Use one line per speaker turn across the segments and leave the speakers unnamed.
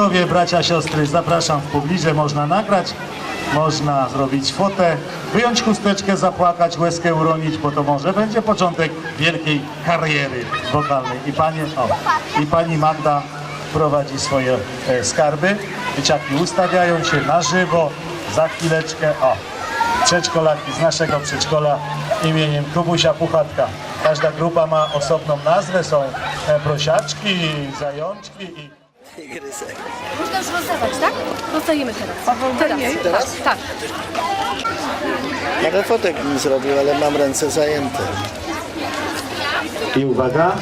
Wujkowie, bracia, siostry, zapraszam w publiczę, można nagrać, można zrobić fotę, wyjąć chusteczkę, zapłakać, łezkę uronić, bo to może będzie początek wielkiej kariery wokalnej. I panie, o, i pani Magda prowadzi swoje e, skarby. Dzieciaki ustawiają się na żywo, za chwileczkę, o, przedszkolaki z naszego przedszkola imieniem Kubusia Puchatka. Każda grupa ma osobną nazwę, są e, prosiaczki, zajączki i...
Tygrysek.
Można już rozdawać, tak? Rozdajemy teraz. Teraz?
Teraz?
Tak.
Parę fotek bym zrobił, ale mam ręce zajęte.
I uwaga,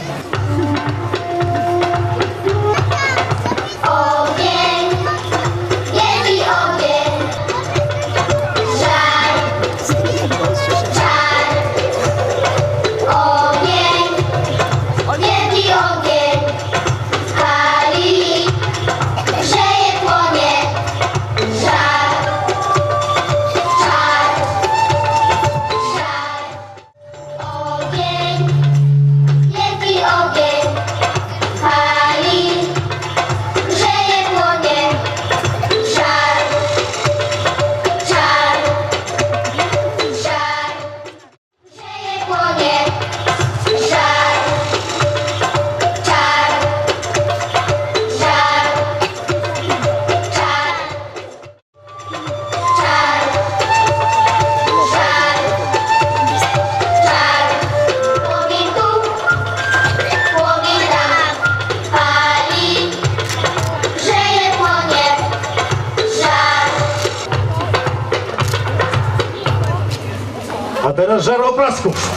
oplasków.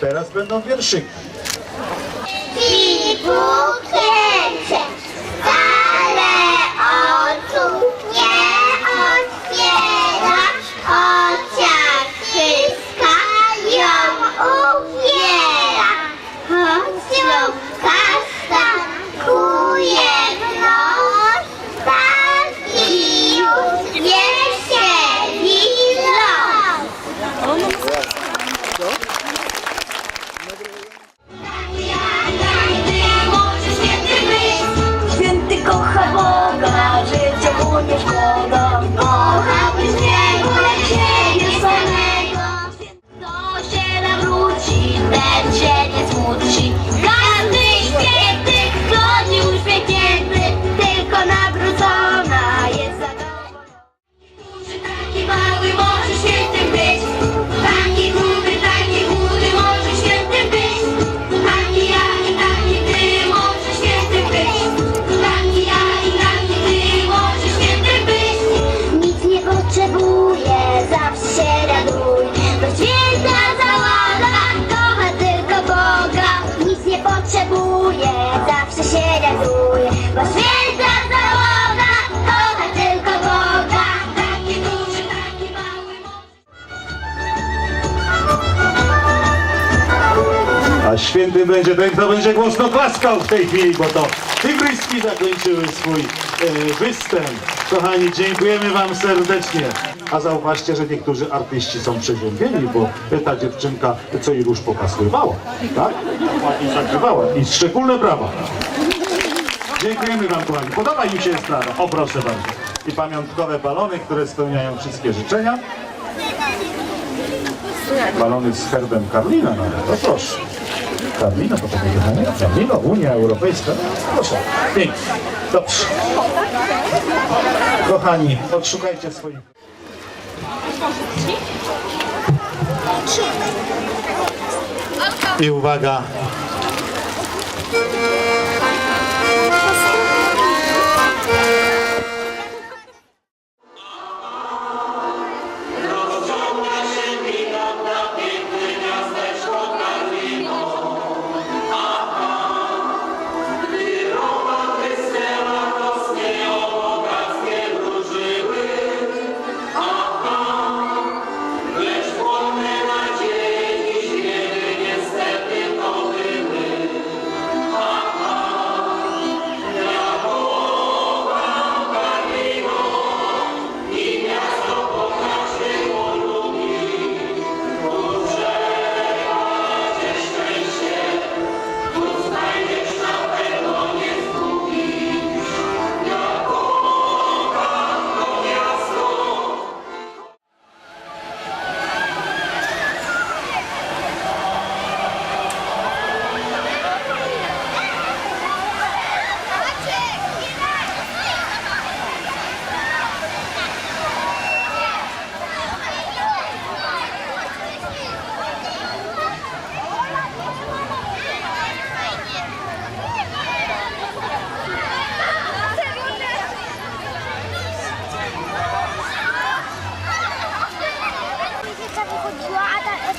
Teraz będą wierszyki. A święty będzie ten, kto będzie głośno klaskał w tej chwili, bo to tygryski zakończyły swój e, występ. Kochani, dziękujemy Wam serdecznie. A zauważcie, że niektórzy artyści są przeziębieni, bo ta dziewczynka, co jej róż pokazywała, tak? Ładnie zagrywała. I szczególne brawa. Dziękujemy Wam, kochani. Podoba im się estrada. O, proszę bardzo. I pamiątkowe balony, które spełniają wszystkie życzenia. Balony z herbem Karlina nawet, to proszę. Karlina, to takie jechanie. Karlino, Unia Europejska. Proszę, pięknie. Dobrze. Kochani, odszukajcie swoich... I uwaga.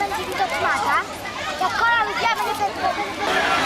będzie widok mata. Jak kola ludzie,
ja będę ten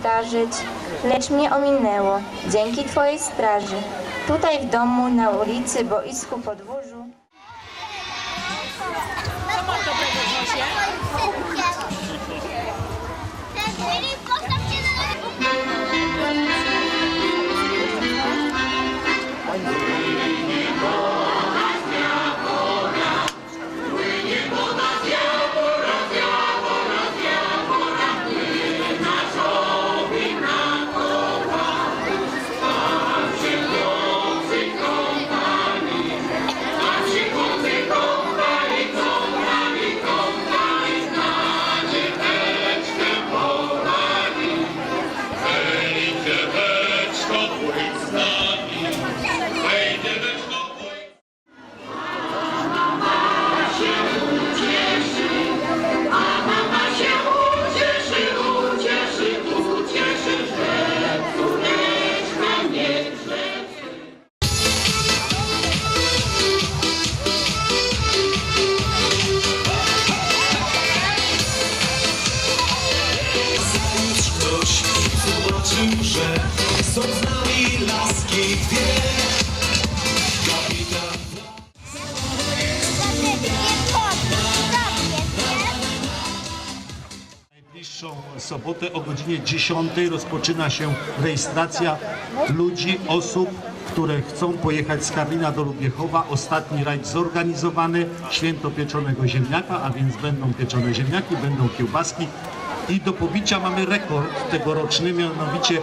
zdarzyć, lecz mnie ominęło, dzięki Twojej straży. Tutaj w domu, na ulicy, boisku, podwórzu.
Lady zobaczył, że są z nami laski dwie.
Najbliższą sobotę o godzinie 10 rozpoczyna się rejestracja ludzi, osób, które chcą pojechać z Karlina do Lubiechowa. Ostatni rajd zorganizowany, święto pieczonego ziemniaka, a więc będą pieczone ziemniaki, będą kiełbaski. I do pobicia mamy rekord tegoroczny, mianowicie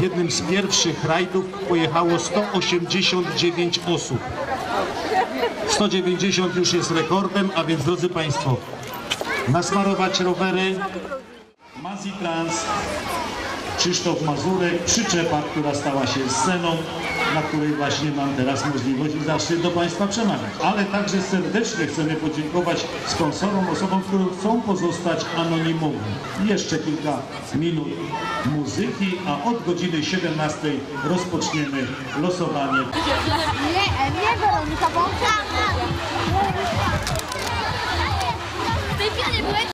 jednym z pierwszych rajdów pojechało 189 osób. 190 już jest rekordem, a więc drodzy Państwo, nasmarować rowery. Mazi Trans, Krzysztof Mazurek, przyczepa, która stała się sceną, na której właśnie mam teraz możliwość i zaszczyt do Państwa przemawiać. Ale także serdecznie chcemy podziękować sponsorom, osobom, które chcą pozostać anonimowi. I Jeszcze kilka minut muzyki, a od godziny 17 rozpoczniemy losowanie
Ty kiedy byłeś?